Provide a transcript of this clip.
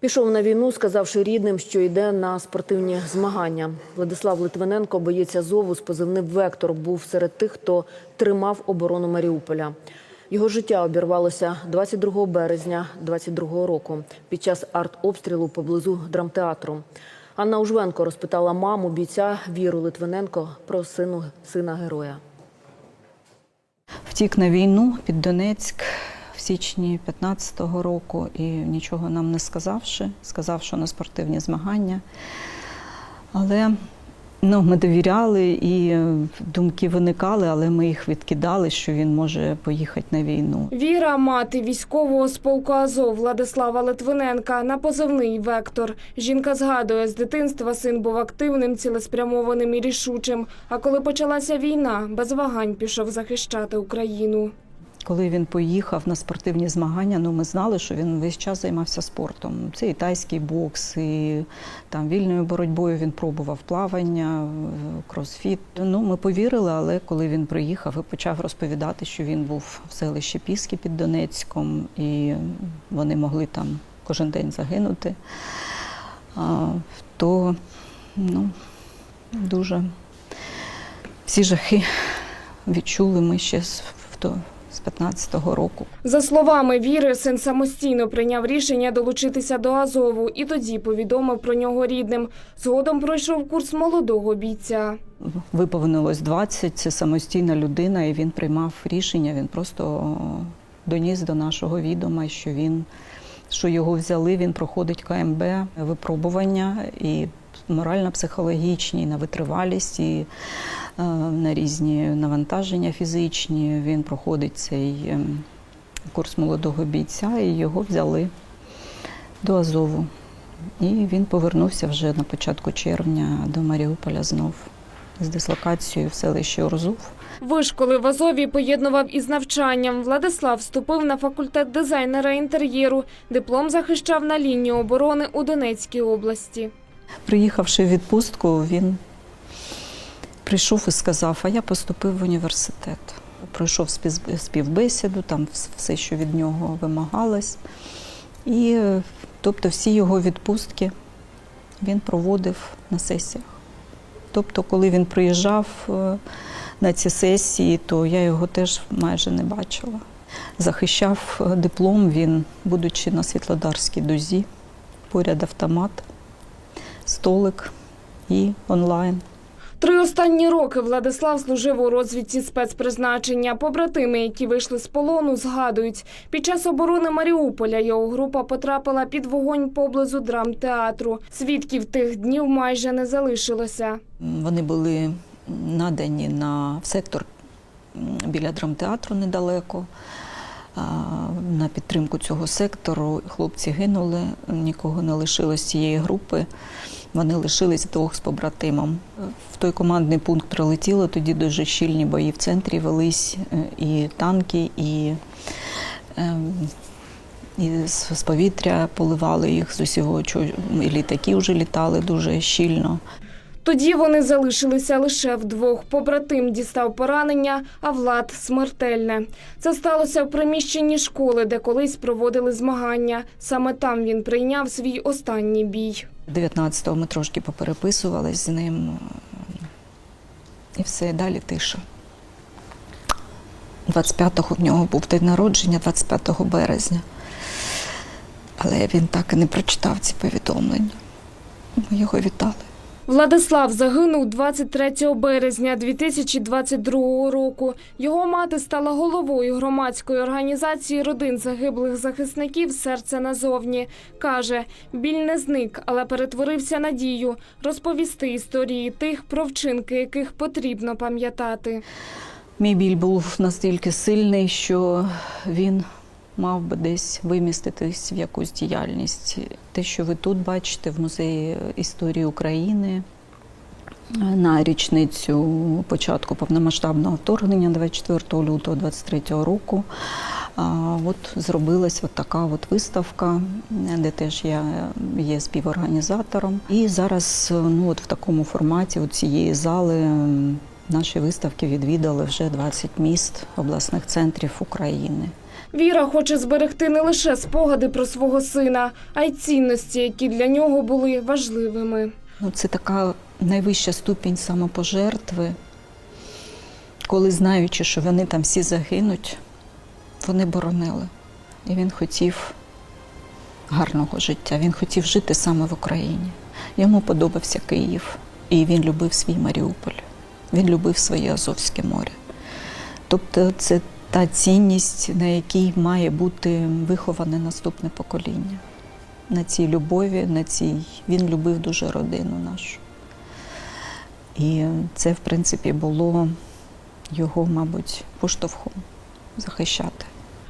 Пішов на війну, сказавши рідним, що йде на спортивні змагання. Владислав Литвиненко, боєць Азову з позивним Вектор, був серед тих, хто тримав оборону Маріуполя. Його життя обірвалося 22 березня 22 року під час артобстрілу поблизу драмтеатру. Анна Ужвенко розпитала маму бійця Віру Литвиненко про сину сина героя. Втік на війну під Донецьк січні 15-го року і нічого нам не сказавши, сказав, що на спортивні змагання. Але ну, ми довіряли і думки виникали, але ми їх відкидали, що він може поїхати на війну. Віра, мати військового з полку Азов Владислава Литвиненка на позивний Вектор. Жінка згадує, з дитинства син був активним, цілеспрямованим і рішучим. А коли почалася війна, без вагань пішов захищати Україну. Коли він поїхав на спортивні змагання, ну ми знали, що він весь час займався спортом. Це і тайський бокс, і там вільною боротьбою він пробував плавання, кросфіт. Ну ми повірили, але коли він приїхав і почав розповідати, що він був в селищі Піски під Донецьком, і вони могли там кожен день загинути, то ну, дуже всі жахи відчули ми ще в то- з 15-го року. За словами Віри, син самостійно прийняв рішення долучитися до Азову і тоді повідомив про нього рідним. Згодом пройшов курс молодого бійця. Виповнилось 20, це самостійна людина, і він приймав рішення. Він просто доніс до нашого відома, що він що його взяли, він проходить КМБ випробування і морально-психологічні, на витривалість, і на різні навантаження фізичні. Він проходить цей ем, курс молодого бійця, і його взяли до Азову. І він повернувся вже на початку червня до Маріуполя знов з дислокацією в селищі Орзув. Вишколи в Азові поєднував із навчанням. Владислав вступив на факультет дизайнера інтер'єру. Диплом захищав на лінії оборони у Донецькій області. Приїхавши в відпустку, він прийшов і сказав: А я поступив в університет. Пройшов співбесіду, там все, що від нього вимагалось. І тобто всі його відпустки він проводив на сесіях. Тобто, коли він приїжджав е, на ці сесії, то я його теж майже не бачила. Захищав е, диплом він, будучи на Світлодарській дузі, поряд автомат, столик і онлайн. Три останні роки Владислав служив у розвідці спецпризначення. Побратими, які вийшли з полону, згадують, під час оборони Маріуполя його група потрапила під вогонь поблизу драмтеатру. Свідків тих днів майже не залишилося. Вони були надані на в сектор біля драмтеатру недалеко. На підтримку цього сектору хлопці гинули, нікого не лишилось цієї групи. Вони лишились вдвох з побратимом. В той командний пункт прилетіло, тоді дуже щільні бої в центрі велись е, і танки, і, ем, і з повітря поливали їх з усього, і літаки вже літали дуже щільно. Тоді вони залишилися лише вдвох. Побратим дістав поранення, а Влад смертельне. Це сталося в приміщенні школи, де колись проводили змагання. Саме там він прийняв свій останній бій. 19-го ми трошки попереписувались з ним. І все, далі тиша. 25-го в нього був день народження, 25 березня. Але він так і не прочитав ці повідомлення. Ми його вітали. Владислав загинув 23 березня 2022 року. Його мати стала головою громадської організації родин загиблих захисників Серце назовні. Каже, біль не зник, але перетворився на дію розповісти історії тих, про вчинки яких потрібно пам'ятати. Мій біль був настільки сильний, що він мав би десь виміститись в якусь діяльність. Те, що ви тут бачите в музеї історії України на річницю початку повномасштабного вторгнення 24 лютого 23 року. От зробилась от така от виставка, де теж я є співорганізатором. І зараз ну, от в такому форматі от цієї зали наші виставки відвідали вже 20 міст обласних центрів України. Віра хоче зберегти не лише спогади про свого сина, а й цінності, які для нього були важливими. Ну, це така найвища ступінь самопожертви, коли знаючи, що вони там всі загинуть, вони боронили. І він хотів гарного життя. Він хотів жити саме в Україні. Йому подобався Київ, і він любив свій Маріуполь. Він любив своє Азовське море. Тобто, це та цінність, на якій має бути виховане наступне покоління. На цій любові, на цій він любив дуже родину нашу. І це, в принципі, було його, мабуть, поштовхом захищати.